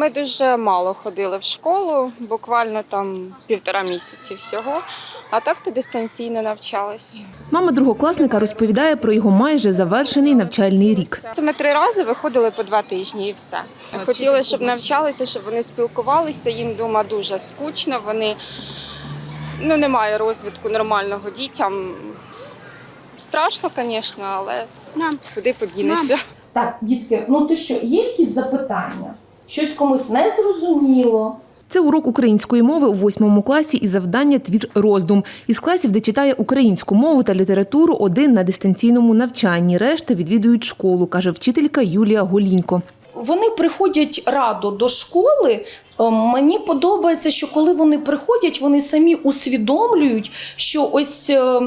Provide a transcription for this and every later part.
Ми дуже мало ходили в школу, буквально там півтора місяці всього. А так то дистанційно навчались. Мама другокласника розповідає про його майже завершений навчальний рік. Це ми три рази виходили по два тижні і все. Хотіли, щоб навчалися, щоб вони спілкувалися. Їм вдома дуже скучно. Вони ну немає розвитку нормального дітям. Страшно, звісно, але Мам, куди подінешся. Так, дітки, ну то що, є якісь запитання? Щось комусь не зрозуміло? Це урок української мови у восьмому класі і завдання твір роздум. Із класів, де читає українську мову та літературу, один на дистанційному навчанні. Решта відвідують школу, каже вчителька Юлія Голінько. Вони приходять радо до школи. Е, Мені подобається, що коли вони приходять, вони самі усвідомлюють, що ось е,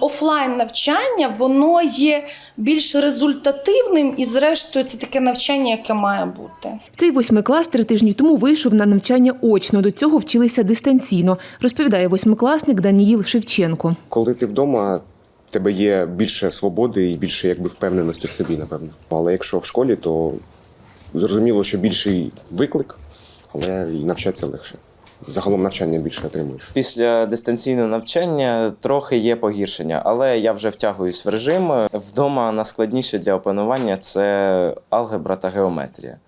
офлайн навчання воно є більш результативним, і зрештою це таке навчання, яке має бути. Цей восьмий клас три тижні тому вийшов на навчання очно. До цього вчилися дистанційно, розповідає восьмикласник Даніїл Шевченко. Коли ти вдома, тебе є більше свободи і більше якби впевненості в собі, напевно. Але якщо в школі, то зрозуміло, що більший виклик, але і навчатися легше. Загалом навчання більше отримуєш. Після дистанційного навчання трохи є погіршення, але я вже втягуюсь в режим. Вдома найскладніше для опанування це алгебра та геометрія.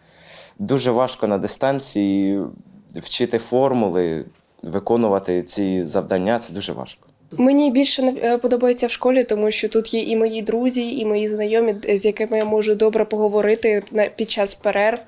Дуже важко на дистанції вчити формули, виконувати ці завдання це дуже важко. Мені більше е, подобається в школі, тому що тут є і мої друзі, і мої знайомі, з якими я можу добре поговорити на- під час перерв.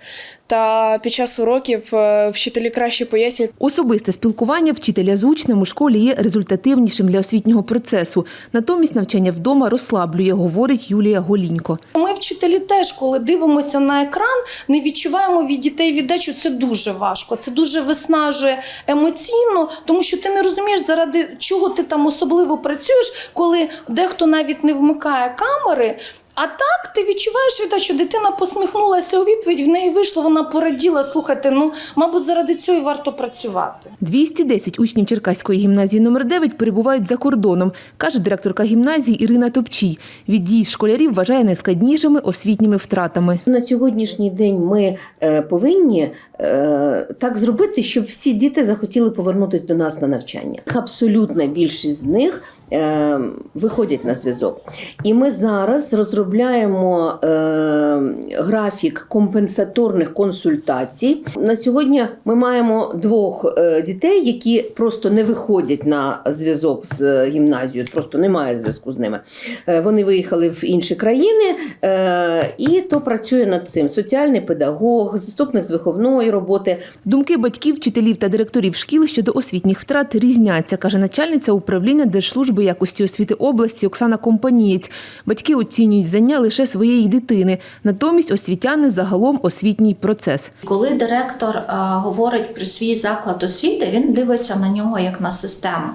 Та під час уроків е, вчителі краще пояснюють. Особисте спілкування вчителя з учнем у школі є результативнішим для освітнього процесу. Натомість навчання вдома розслаблює, говорить Юлія Голінько. Ми, вчителі, теж, коли дивимося на екран, не відчуваємо від дітей віддачу. Це дуже важко. Це дуже виснажує емоційно, тому що ти не розумієш, заради чого ти там особливо працюєш, коли дехто навіть не вмикає камери. А так ти відчуваєш віддачу, дитина посміхнулася у відповідь, в неї вийшло, вона пораділа. Слухайте, ну мабуть, заради цього і варто працювати. 210 учнів Черкаської гімназії номер 9 перебувають за кордоном, каже директорка гімназії Ірина Топчій. Віддій школярів вважає найскладнішими освітніми втратами. На сьогоднішній день ми е, повинні е, так зробити, щоб всі діти захотіли повернутися до нас на навчання. Абсолютна більшість з них е, виходять на зв'язок. І ми зараз розробляємо е, графік компенсаторних консультацій. На сьогодні ми маємо двох е, дітей, які просто не виходять на зв'язок з гімназією, просто немає зв'язку з ними. Е, Вони виїхали в інші країни, е, і то працює над цим соціальний педагог, заступник з виховної роботи. Думки батьків, вчителів та директорів шкіл щодо освітніх втрат різняться, каже начальниця управління Держслужби якості освіти області Оксана Компанієць. Батьки оцінюють знання лише своєї дитини, натомість освітяни загалом освітній процес. Коли директор е, говорить про свій заклад освіти, він дивиться на нього як на систему.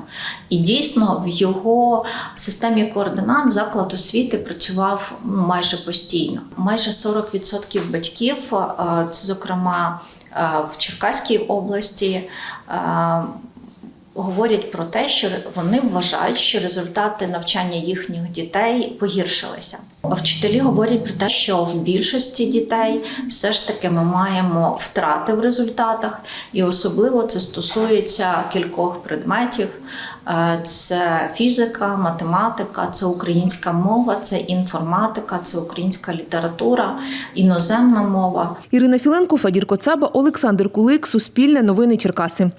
І дійсно в його системі координат заклад освіти працював ну, майже постійно. Майже 40% батьків, е, це зокрема е, в Черкаській області. Говорять про те, що вони вважають, що результати навчання їхніх дітей погіршилися. Вчителі говорять про те, що в більшості дітей все ж таки ми маємо втрати в результатах, і особливо це стосується кількох предметів: Е, це фізика, математика, це українська мова, це інформатика, це українська література, іноземна мова. Ірина Філенко, Фадір Коцаба, Олександр Кулик, Суспільне новини Черкаси.